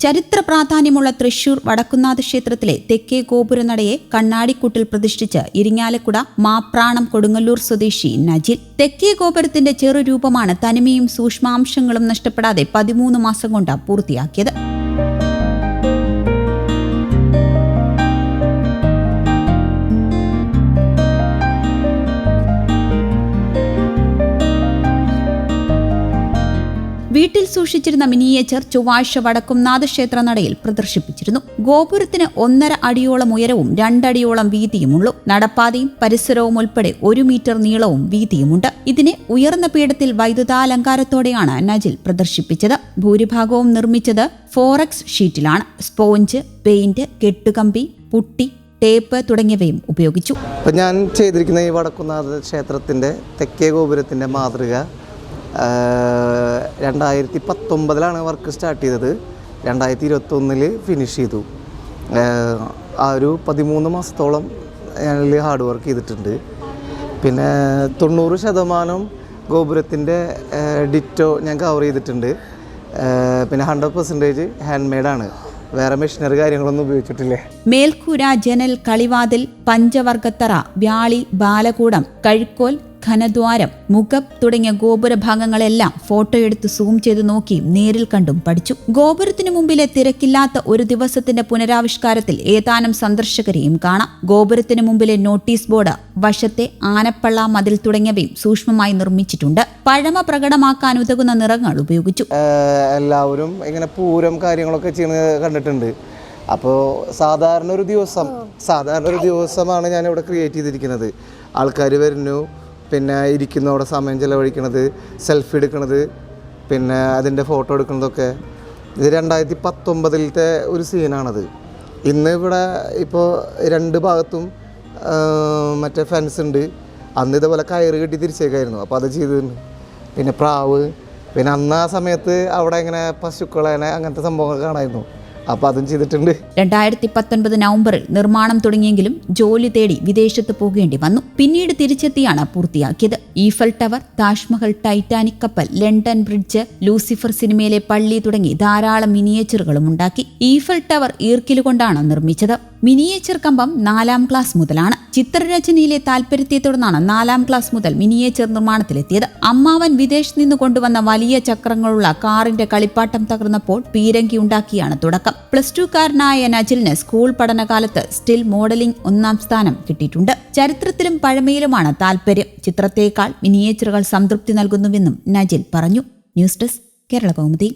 ചരിത്ര പ്രാധാന്യമുള്ള തൃശൂർ വടക്കുന്നാഥ ക്ഷേത്രത്തിലെ തെക്കേ ഗോപുരനടയെ കണ്ണാടിക്കൂട്ടിൽ പ്രതിഷ്ഠിച്ച് ഇരിങ്ങാലക്കുട മാപ്രാണം കൊടുങ്ങല്ലൂർ സ്വദേശി നജിൽ. തെക്കേ ഗോപുരത്തിന്റെ ചെറുരൂപമാണ് തനിമയും സൂക്ഷ്മാംശങ്ങളും നഷ്ടപ്പെടാതെ പതിമൂന്ന് മാസം കൊണ്ട് പൂർത്തിയാക്കിയത്. വീട്ടിൽ സൂക്ഷിച്ചിരുന്ന മിനിയേച്ചർ ചൊവ്വാഴ്ച വടക്കുംനാഥ ക്ഷേത്ര നടയിൽ പ്രദർശിപ്പിച്ചിരുന്നു. ഗോപുരത്തിന് ഒന്നര അടിയോളം ഉയരവും രണ്ടടിയോളം വീതിയുമുള്ളൂ. നടപ്പാതയും പരിസരവും ഉൾപ്പെടെ ഒരു മീറ്റർ നീളവും വീതിയുമുണ്ട്. ഇതിനെ ഉയർന്ന പീഠത്തിൽ വൈദ്യുതാലങ്കാരത്തോടെയാണ് നജിൽ പ്രദർശിപ്പിച്ചത്. ഭൂരിഭാഗവും നിർമ്മിച്ചത് ഫോറക്സ് ഷീറ്റിലാണ്. സ്പോഞ്ച് പെയിന്റ് കെട്ടുകമ്പി പുട്ടി ടേപ്പ് തുടങ്ങിയവയും ഉപയോഗിച്ചു. ഞാൻ ചെയ്തിരിക്കുന്ന ഈ വടക്കുന്നാഥ ക്ഷേത്രത്തിന്റെ തെക്കേ ഗോപുരത്തിന്റെ മാതൃക രണ്ടായിരത്തി പത്തൊമ്പതിലാണ് വർക്ക് സ്റ്റാർട്ട് ചെയ്തത്. രണ്ടായിരത്തി ഇരുപത്തൊന്നിൽ ഫിനിഷ് ചെയ്തു ആ ഒരു പതിമൂന്ന് മാസത്തോളം ഞാനിൽ ഹാർഡ് വർക്ക് ചെയ്തിട്ടുണ്ട്. പിന്നെ തൊണ്ണൂറ് ശതമാനം ഗോപുരത്തിന്റെ ഡിറ്റോ ഞാൻ കവർ ചെയ്തിട്ടുണ്ട്. പിന്നെ ഹൺഡ്രഡ് പെർസെന്റേജ് ഹാൻഡ് മെയ്ഡാണ് വേറെ മെഷീനറി കാര്യങ്ങളൊന്നും ഉപയോഗിച്ചിട്ടില്ലേ? മേൽക്കൂര ജനൽ കളിവാതിൽ പഞ്ചവർഗത്തറ വ്യാളി ബാലകൂടം കഴുക്കോൽ ഘനദ്വാരം മുഖം തുടങ്ങിയ ഗോപുര ഭാഗങ്ങളെല്ലാം ഫോട്ടോ എടുത്ത് സൂം ചെയ്ത് നോക്കി നേരിൽ കണ്ടും പഠിച്ചു. ഗോപുരത്തിനു മുമ്പിലെ തിരക്കില്ലാത്ത ഒരു ദിവസത്തിന്റെ പുനരാവിഷ്കാരത്തിൽ ഏതാനും സന്ദർശകരെയും കാണാം. ഗോപുരത്തിനു മുമ്പിലെ നോട്ടീസ് ബോർഡ് വശത്തെ ആനപ്പള്ള മതിൽ തുടങ്ങിയവയും സൂക്ഷ്മമായി നിർമ്മിച്ചിട്ടുണ്ട്. പഴമ പ്രകടമാക്കാൻ ഉതകുന്ന നിറങ്ങൾ ഉപയോഗിച്ചു. എല്ലാവരും ഇങ്ങനെ പൂരം കാര്യങ്ങളൊക്കെ ചെയ്യുന്നത് കണ്ടിട്ടുണ്ട്. അപ്പോൾ സാധാരണ ഒരു ദിവസം സാധാരണ ഒരു ദിവസമാണ് ഞാൻ ഇവിടെ ക്രിയേറ്റ് ചെയ്തിരിക്കുന്നത്. ആൾക്കാർ വരുന്നു പിന്നെ ഇരിക്കുന്ന അവിടെ സമയം ചിലവഴിക്കണത് സെൽഫി എടുക്കണത് പിന്നെ അതിന്റെ ഫോട്ടോ എടുക്കുന്നതൊക്കെ ഇത് രണ്ടായിരത്തി പത്തൊമ്പതിലത്തെ ഒരു സീനാണത് ഇന്ന് ഇവിടെ ഇപ്പോൾ രണ്ട് ഭാഗത്തും മറ്റേ ഫെൻസ് ഉണ്ട്. അന്ന് ഇതേപോലെ കയറ് കെട്ടി തിരിച്ചേക്കായിരുന്നു. അപ്പോൾ അത് ചെയ്തിരുന്നു പിന്നെ പ്രാവ്. പിന്നെ അന്ന് ആ സമയത്ത് അവിടെ ഇങ്ങനെ പശുക്കളേനെ അങ്ങനത്തെ സംഭവങ്ങൾ കാണായിരുന്നു. അപ്പോൾ അതും ചെയ്തിട്ടുണ്ട്. രണ്ടായിരത്തി പത്തൊൻപത് നവംബറിൽ നിർമ്മാണം തുടങ്ങിയെങ്കിലും ജോലി തേടി വിദേശത്ത് പോകേണ്ടി വന്നു. പിന്നീട് തിരിച്ചെത്തിയാണ് പൂർത്തിയാക്കിയത്. ഈഫൽ ടവർ താജ്മഹൽ ടൈറ്റാനിക് കപ്പൽ ലണ്ടൻ ബ്രിഡ്ജ് ലൂസിഫർ സിനിമയിലെ പള്ളി തുടങ്ങി ധാരാളം മിനിയേച്ചറുകളും ഉണ്ടാക്കി. ഈഫൽ ടവർ ഈർക്കിലുകൊണ്ടാണ് നിർമ്മിച്ചത്. മിനിയേച്ചർ കമ്പം നാലാം ക്ലാസ് മുതലാണ്. ചിത്രരചനയിലെ താല്പര്യത്തെ തുടർന്നാണ് നാലാം ക്ലാസ് മുതൽ മിനിയേച്ചർ നിർമ്മാണത്തിലെത്തിയത്. അമ്മാവൻ വിദേശത്ത് നിന്ന് കൊണ്ടുവന്ന വലിയ ചക്രങ്ങളുള്ള കാറിന്റെ കളിപ്പാട്ടം തകർന്നപ്പോൾ പീരങ്കി ഉണ്ടാക്കിയാണ് തുടക്കം. പ്ലസ് ടുക്കാരനായ നജിലിന് സ്കൂൾ പഠനകാലത്ത് സ്റ്റിൽ മോഡലിംഗ് ഒന്നാം സ്ഥാനം കിട്ടിയിട്ടുണ്ട്. ചരിത്രത്തിലും പഴമയിലുമാണ് താല്പര്യം. ചിത്രത്തേക്കാൾ മിനിയേച്ചറുകൾ സംതൃപ്തി നൽകുന്നുവെന്നും നജിൽ പറഞ്ഞു. News desk Kerala Kaumudi.